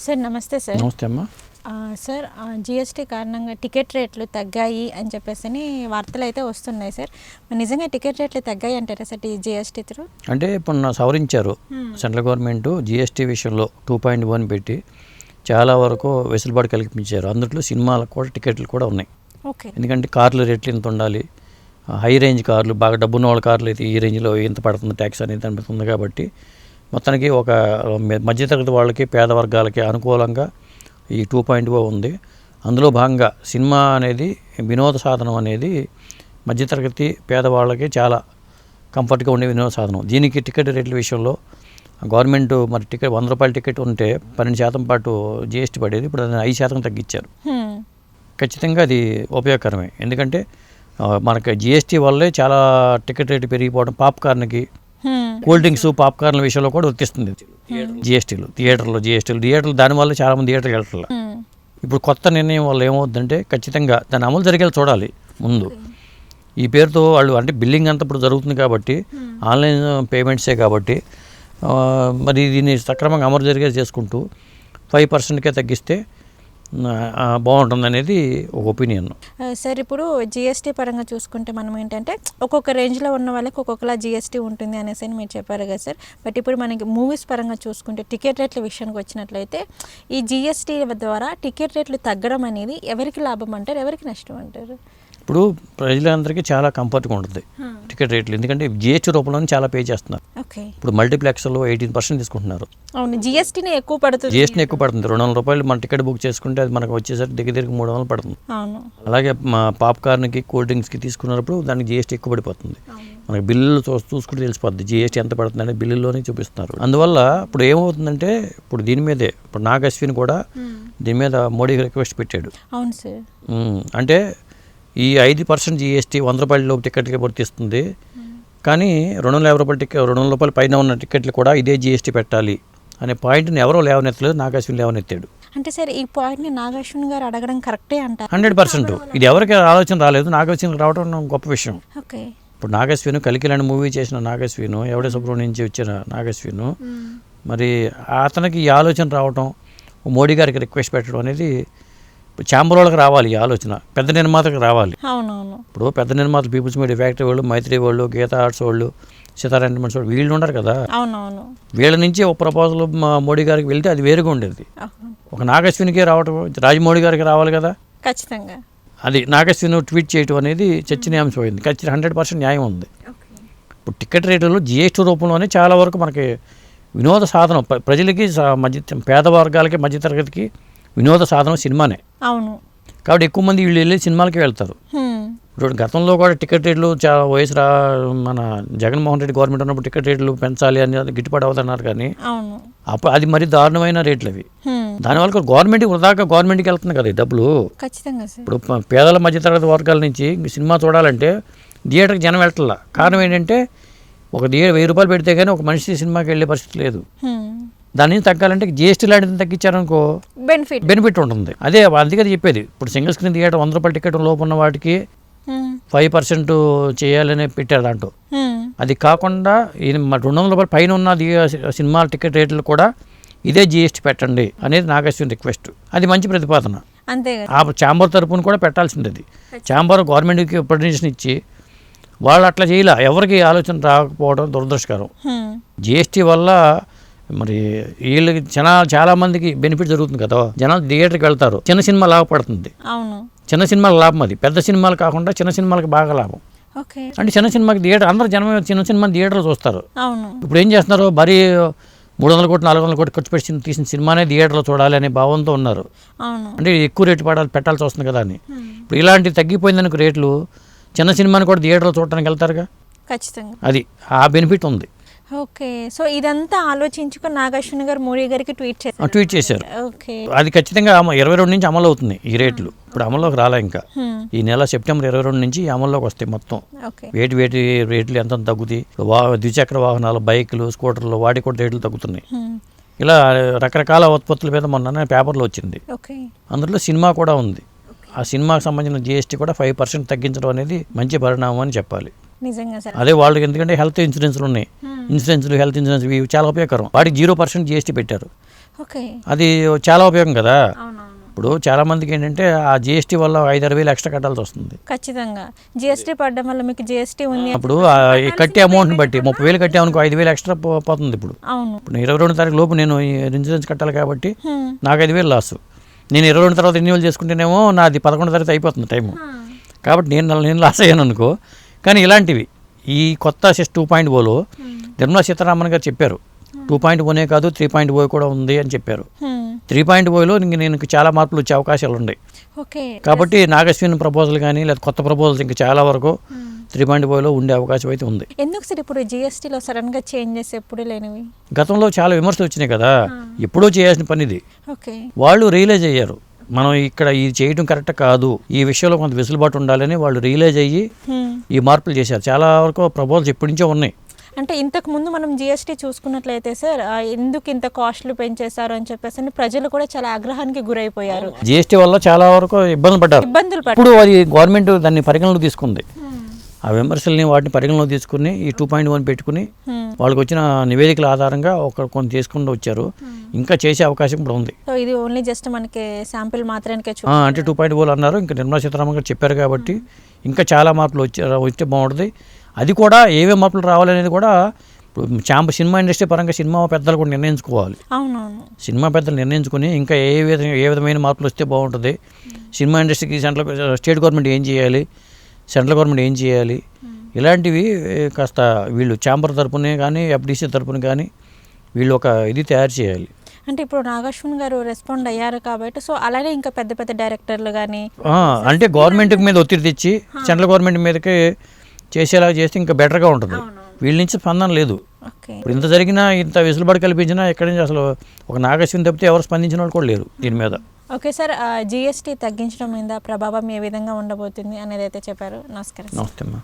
Sir నమస్తే sir. నమస్తే అమ్మా. సార్ జిఎస్టీ కారణంగా టికెట్ రేట్లు తగ్గాయి అని చెప్పేసి అని వార్తలు అయితే వస్తున్నాయి సార్. నిజంగా టికెట్ రేట్లు తగ్గాయి అంటారా సార్ ఈ జిఎస్టీ త్రూ? అంటే ఇప్పుడు సవరించారు. సెంట్రల్ గవర్నమెంట్ జిఎస్టీ విషయంలో టూ పాయింట్ వన్ పెట్టి చాలా వరకు వెసులుబాటు కల్పించారు. అందులో సినిమాలకు కూడా టికెట్లు కూడా ఉన్నాయి. ఓకే. ఎందుకంటే కార్లు రేట్లు ఇంత ఉండాలి. హై రేంజ్ కార్లు బాగా డబ్బున్న వాళ్ళ కార్లు అయితే ఈ రేంజ్లో ఇంత పడుతుంది ట్యాక్స్ అనేది ఉంది కాబట్టి మొత్తానికి ఒక మధ్యతరగతి వాళ్ళకి పేద వర్గాలకి అనుకూలంగా ఈ టూ పాయింట్ ఓ ఉంది అందులో భాగంగా సినిమా అనేది వినోద సాధనం అనేది మధ్యతరగతి పేదవాళ్ళకి చాలా కంఫర్ట్గా ఉండే వినోద సాధనం దీనికి టికెట్ రేట్ల విషయంలో గవర్నమెంట్ మరి టికెట్ వంద రూపాయల టికెట్ ఉంటే పన్నెండు శాతం పాటు జిఎస్టీ పడేది ఇప్పుడు దాన్ని ఐదు శాతం తగ్గించారు. ఖచ్చితంగా అది ఉపయోగకరమే ఎందుకంటే మనకి జిఎస్టీ వల్లే చాలా టికెట్ రేటు పెరిగిపోవడం పాప్కార్న్కి. కూల్ డ్రింక్స్ పాప్కార్న్ విషయంలో కూడా వర్తిస్తుంది జిఎస్టీలు థియేటర్లు జిఎస్టీలు థియేటర్లు దానివల్ల చాలామంది థియేటర్కి వెళ్ళట్లేదు హ్మ్. ఇప్పుడు కొత్త నిర్ణయం వల్ల ఏమవుతుందంటే ఖచ్చితంగా దాని అమలు జరిగేలా చూడాలి ముందు. ఈ పేరుతో వాళ్ళు అంటే బిల్లింగ్ అంతా ఇప్పుడు జరుగుతుంది కాబట్టి ఆన్లైన్ పేమెంట్సే కాబట్టి మరి దీన్ని సక్రమంగా అమలు జరిగేది చేసుకుంటూ ఫైవ్ పర్సెంట్కే తగ్గిస్తే బాగుంటుంది అనేది ఒక ఒపీనియన్. సార్ ఇప్పుడు జిఎస్టీ పరంగా చూసుకుంటే మనం ఏంటంటే ఒక్కొక్క రేంజ్లో ఉన్న వాళ్ళకి ఒక్కొక్కలా జిఎస్టీ ఉంటుంది అనేసి అని మీరు చెప్పారు కదా సార్. బట్ ఇప్పుడు మనకి మూవీస్ పరంగా చూసుకుంటే టికెట్ రేట్ల విషయానికి వచ్చినట్లయితే ఈ జిఎస్టీ ద్వారా టికెట్ రేట్లు తగ్గడం అనేది ఎవరికి లాభం అంటారు ఎవరికి నష్టం అంటారు? ఇప్పుడు ప్రజలందరికీ చాలా కంఫర్ట్గా ఉంటుంది టికెట్ రేట్లు. ఎందుకంటే జిఎస్టీ రూపంలో చాలా పే చేస్తున్నారు. ఓకే. ఇప్పుడు మల్టీప్లెక్స్లో ఎయిటీన్ పర్సెంట్ తీసుకుంటున్నారు. అవును జిఎస్టీని ఎక్కువ పడుతుంది. జిఎస్టీ ఎక్కువ పడుతుంది. రెండు వందల రూపాయలు మన టికెట్ బుక్ చేసుకుంటే అది మనకు వచ్చేసరికి దగ్గర దగ్గర మూడు వందలు పడుతుంది. అలాగే మా పాప్కార్న్కి కూల్ డ్రింక్స్కి తీసుకున్నప్పుడు దానికి జిఎస్టీ ఎక్కువ పడిపోతుంది. మనకి బిల్లులు చూ చూసుకుంటే తెలిసిపోద్ది. జిఎస్టీ ఎంత పడుతుంది అనేది బిల్లుల్లోనే చూపిస్తున్నారు. అందువల్ల ఇప్పుడు ఏమవుతుందంటే ఇప్పుడు దీని మీదే ఇప్పుడు నాగ్ అశ్విన్ కూడా దీని మీద మోడీకి రిక్వెస్ట్ పెట్టాడు. అవును సార్. అంటే ఈ ఐదు పర్సెంట్ జిఎస్టీ వంద రూపాయల లోపు టికెట్లకి వర్తిస్తుంది. కానీ రెండు వందల యాభై రూపాయల టికెట్ రెండు వందల రూపాయల పైన ఉన్న టికెట్లు కూడా ఇదే జిఎస్టీ పెట్టాలి అనే పాయింట్ని ఎవరో లేవనెత్తలేదు నాగ్ అశ్విన్ లేవనెత్తాడు. అంటే సార్ ఈ పాయింట్ని నాగార్జున గారు అడగడం కరెక్టే అంటారు హండ్రెడ్ పర్సెంట్. ఇది ఎవరికి ఆలోచన రాలేదు. నాగశ్విన్కి రావడం గొప్ప విషయం. ఓకే. ఇప్పుడు నాగశ్విన్ కలికిలాంటి మూవీ చేసిన నాగశ్విన్ ఎవడే సుబ్రహ్మణ్యం నుంచి వచ్చిన నాగశ్విన్ మరి అతనికి ఈ ఆలోచన రావటం మోడీ గారికి రిక్వెస్ట్ పెట్టడం అనేది ఛాంబర్ వాళ్ళకి రావాలి ఈ ఆలోచన. పెద్ద నిర్మాతకు రావాలి. అవునవును. ఇప్పుడు పెద్ద నిర్మాతలు పీపుల్స్ మీడియా ఫ్యాక్టరీ వాళ్ళు మైత్రి వాళ్ళు గీతా ఆర్ట్స్ వాళ్ళు సీతారా ఎంటర్టైన్మెంట్స్ వాళ్ళు వీళ్ళు ఉండరు కదా? అవునవును. వీళ్ళ నుంచి ఒక ప్రపోజల్ మా మోడీ గారికి వెళ్తే అది వేరుగా ఉండేది. ఒక నాగశ్వినికి రావటం రాజమౌళి గారికి రావాలి కదా? ఖచ్చితంగా. అది నాగశ్విన్ ట్వీట్ చేయటం అనేది చర్చనీయాంశం అయింది. ఖచ్చితంగా హండ్రెడ్ పర్సెంట్ న్యాయం ఉంది. ఇప్పుడు టికెట్ రేట్లు జిఎస్టీ రూపంలోనే చాలా వరకు మనకి వినోద సాధనం. ప్ర- ప్రజలకి మధ్య పేద వర్గాలకి మధ్యతరగతికి వినోద సాధనం సినిమానే. అవును. కాబట్టి ఎక్కువ మంది వీళ్ళు వెళ్ళి సినిమాలకి వెళ్తారు. ఇప్పుడు గతంలో కూడా టికెట్ రేట్లు చాలా వయసు రా మన జగన్మోహన్ రెడ్డి గవర్నమెంట్ ఉన్నప్పుడు టికెట్ రేట్లు పెంచాలి అని గిట్టుబాటు అవుతున్నారు కానీ అప్పుడు అది మరి దారుణమైన రేట్లు అవి. దానివల్ల గవర్నమెంట్ వృధాగా గవర్నమెంట్కి వెళ్తుంది కదా ఈ డబ్బులు. ఇప్పుడు పేదల మధ్యతరగతి వర్గాల నుంచి సినిమా చూడాలంటే థియేటర్కి జనం వెళ్ళట్లా కారణం ఏంటంటే ఒక వెయ్యి రూపాయలు పెడితే కానీ ఒక మనిషి సినిమాకి వెళ్ళే పరిస్థితి లేదు. దాని నుంచి తగ్గాలంటే జిఎస్టీ లాంటిది తగ్గించారనుకో బెనిఫిట్ బెనిఫిట్ ఉంటుంది. అదే అందుకే చెప్పేది. ఇప్పుడు సింగిల్ స్క్రీన్ థియేటర్ వంద రూపాయల టికెట్ లోపు ఉన్న వాటికి. ఫైవ్ పర్సెంట్ చేయాలని పెట్టారు దాంట్లో. అది కాకుండా మ- రెండు వందల రూపాయల పైన ఉన్న సినిమాల టికెట్ రేట్లు కూడా ఇదే జిఎస్టీ పెట్టండి అనేది నాగేశ్వరి రిక్వెస్ట్. అది మంచి ప్రతిపాదన. అంతే ఆ ఛాంబర్ తరపున కూడా పెట్టాల్సింది అది ఛాంబర్ గవర్నమెంట్కి పర్మిషన్ ఇచ్చి వాళ్ళు అట్లా చేయలే. ఎవరికి ఆలోచన రాకపోవడం దురదృష్టకరం. జిఎస్టీ వల్ల మరి వీళ్ళకి చాలా చాలా మందికి బెనిఫిట్ జరుగుతుంది కదా. జనాలు థియేటర్కి వెళ్తారు. చిన్న సినిమా లాభపడుతుంది అవును. చిన్న సినిమాలకు లాభం అది. పెద్ద సినిమాలు కాకుండా చిన్న సినిమాలకు బాగా లాభం. అంటే చిన్న సినిమాకి థియేటర్ అందరూ జనం చిన్న సినిమా థియేటర్లో చూస్తారు. అవును. ఇప్పుడు ఏం చేస్తున్నారు? మరీ మూడు వందల కోట్లు నాలుగు వందల కోట్లు ఖర్చు పెట్టి తీసిన సినిమానే థియేటర్లో చూడాలి అనే భావంతో ఉన్నారు. అంటే ఎక్కువ రేటు పడాలి పెట్టాల్సి వస్తుంది కదా అని. ఇప్పుడు ఇలాంటి తగ్గిపోయిందనుకో రేట్లు చిన్న సినిమాని కూడా థియేటర్లో చూడటానికి వెళ్తారుగా? ఖచ్చితంగా. అది ఆ బెనిఫిట్ ఉంది. ఓకే. సో ఇదంతా ఆలోచించుకొని నాగార్జున గారు మోడీ గారికి ట్వీట్ చేశారు. ట్వీట్ చేశారు. ఓకే. అది ఖచ్చితంగా ఇరవై రెండు నుంచి అమలు అవుతుంది ఈ రేట్లు. ఇప్పుడు అమల్లోకి రాలే ఇంకా. ఈ నెల సెప్టెంబర్ ఇరవై రెండు నుంచి అమల్లోకి వస్తాయి మొత్తం. వేటి వేటి రేట్లు ఎంత తగ్గుతాయి. వా ద్విచక్ర వాహనాలు బైకులు స్కూటర్లు వాటి కూడా రేట్లు తగ్గుతున్నాయి. ఇలా రకరకాల ఉత్పత్తుల మీద మొన్న పేపర్లో వచ్చింది. అందులో సినిమా కూడా ఉంది. ఆ సినిమాకి సంబంధించిన జిఎస్టీ కూడా ఫైవ్ పర్సెంట్ తగ్గించడం అనేది మంచి పరిణామం అని చెప్పాలి. అదే వాళ్ళకి ఎందుకంటే హెల్త్ ఇన్సూరెన్స్లు ఉన్నాయి. ఇన్సూరెన్స్లు హెల్త్ ఇన్సూరెన్స్ ఇవి చాలా ఉపయోగకరం. వాటికి జీరో పర్సెంట్ జిఎస్టీ పెట్టారు. అది చాలా ఉపయోగం కదా? ఇప్పుడు చాలా మందికి ఏంటంటే ఆ జిఎస్టీ వల్ల ఐదు ఆరు వేలు ఎక్స్ట్రా కట్టాల్సి వస్తుంది. ఖచ్చితంగా. జిఎస్టీ పడడం వల్ల మీకు జిఎస్టీ ఉంది ఈ కట్టే అమౌంట్ని బట్టి ముప్పై వేలు కట్టామనుకో ఐదు వేలు ఎక్స్ట్రా పోతుంది ఇప్పుడు. ఇప్పుడు ఇరవై రెండు తారీఖు లోపు నేను ఇన్సూరెన్స్ కట్టాలి కాబట్టి. నాకు ఐదు వేలు లాస్ నేను ఇరవై రెండు తర్వాత రెన్యూవల్ చేసుకుంటేనేమో నాది పదకొండు తారీఖు అయిపోతుంది టైము కాబట్టి నేను నేను లాస్ అయ్యాను అనుకో. కానీ ఇలాంటివి ఈ కొత్త సిస్ టూ పాయింట్ ఓలో నిర్మలా సీతారామన్ గారు చెప్పారు. టూ పాయింట్ ఓనే కాదు త్రీ పాయింట్ ఓ కూడా ఉంది అని చెప్పారు. త్రీ పాయింట్ ఓలో నేను చాలా మార్పులు వచ్చే అవకాశాలు ఉన్నాయి. కాబట్టి నాగస్విన్ ప్రపోజల్ కానీ లేదా కొత్త ప్రపోజల్స్ ఇంకా చాలా వరకు త్రీ పాయింట్ ఓలో ఉండే అవకాశం అయితే ఉంది. ఎందుకు సార్ ఇప్పుడు జిఎస్టీలో సడన్గా చేంజెస్ ఎప్పుడు లేనివి? గతంలో చాలా విమర్శలు వచ్చినాయి కదా. ఎప్పుడూ చేయాల్సిన పని ఇది. వాళ్ళు రియలైజ్ అయ్యారు. మనం ఇక్కడ ఇది చేయడం కరెక్ట్ కాదు. ఈ విషయంలో కొంత వెసులుబాటు ఉండాలని వాళ్ళు రియలైజ్ అయ్యి హ్మ్. ఈ మార్పులు చేశారు. చాలా వరకు ప్రపోజల్స్ ఎప్పటి నుంచో ఉన్నాయి. అంటే ఇంతకు ముందు మనం జిఎస్టీ చూసుకున్నట్లయితే సార్ ఎందుకు ఇంత కాస్ట్లు పెంచేశారు? అని చెప్పేసి ప్రజలు కూడా చాలా ఆగ్రహానికి గురైపోయారు. జిఎస్టీ వల్ల చాలా వరకు ఇబ్బందులు పడ్డారు. ఇబ్బందులు పడ ఇప్పుడు అది గవర్నమెంట్ దాన్ని పరిగణలోకి తీసుకుంది. ఆ విమర్శల్ని వాటిని పరిగణలోకి తీసుకుని ఈ టూ పాయింట్ వన్ పెట్టుకుని. వాళ్ళకి వచ్చిన నివేదికల ఆధారంగా ఒక కొంత చేసుకుంటూ వచ్చారు. ఇంకా చేసే అవకాశం కూడా ఉంది. సో ఇది ఓన్లీ జస్ట్ మనకి శాంపిల్ మాత్రానికే అంటే టూ పాయింట్ అన్నారు. ఇంకా నిర్మలా సీతారామన్ గారు చెప్పారు కాబట్టి ఇంకా చాలా మార్పులు వచ్చే వస్తే బాగుంటుంది. అది కూడా ఏవే మార్పులు రావాలనేది కూడా చాంప సినిమా ఇండస్ట్రీ పరంగా సినిమా పెద్దలు కూడా నిర్ణయించుకోవాలి. అవునవును. సినిమా పెద్దలు నిర్ణయించుకుని ఇంకా ఏ విధంగా ఏ విధమైన మార్పులు వస్తే బాగుంటుంది. సినిమా ఇండస్ట్రీకి సెంట్రల్ స్టేట్ గవర్నమెంట్ ఏం చేయాలి? సెంట్రల్ గవర్నమెంట్ ఏం చేయాలి? ఇలాంటివి కాస్త వీళ్ళు ఛాంబర్ తరపునే కానీ ఎఫ్డీసీ తరపున కానీ వీళ్ళు ఒక ఇది తయారు చేయాలి. అంటే ఇప్పుడు నాగశ్వన్ గారు రెస్పాండ్ అయ్యారు కాబట్టి సో అలానే ఇంకా పెద్ద పెద్ద డైరెక్టర్లు కానీ అంటే గవర్నమెంట్ మీద ఒత్తిడి తెచ్చి సెంట్రల్ గవర్నమెంట్ మీదకి చేసేలా చేస్తే ఇంకా బెటర్గా ఉంటుంది. వీళ్ళ నుంచి స్పందన లేదు. ఇప్పుడు ఇంత జరిగినా ఇంత వెసులుబాటు కల్పించినా ఎక్కడి నుంచి అసలు ఒక నాగస్యం తప్పితే ఎవరు స్పందించిన వాళ్ళు కూడా లేరు దీని మీద. ఓకే సార్ జిఎస్టీ తగ్గించడం మీద ప్రభావం ఏ విధంగా ఉండబోతుంది అనేది అయితే చెప్పారు. నమస్కారం నమస్తే అమ్మా.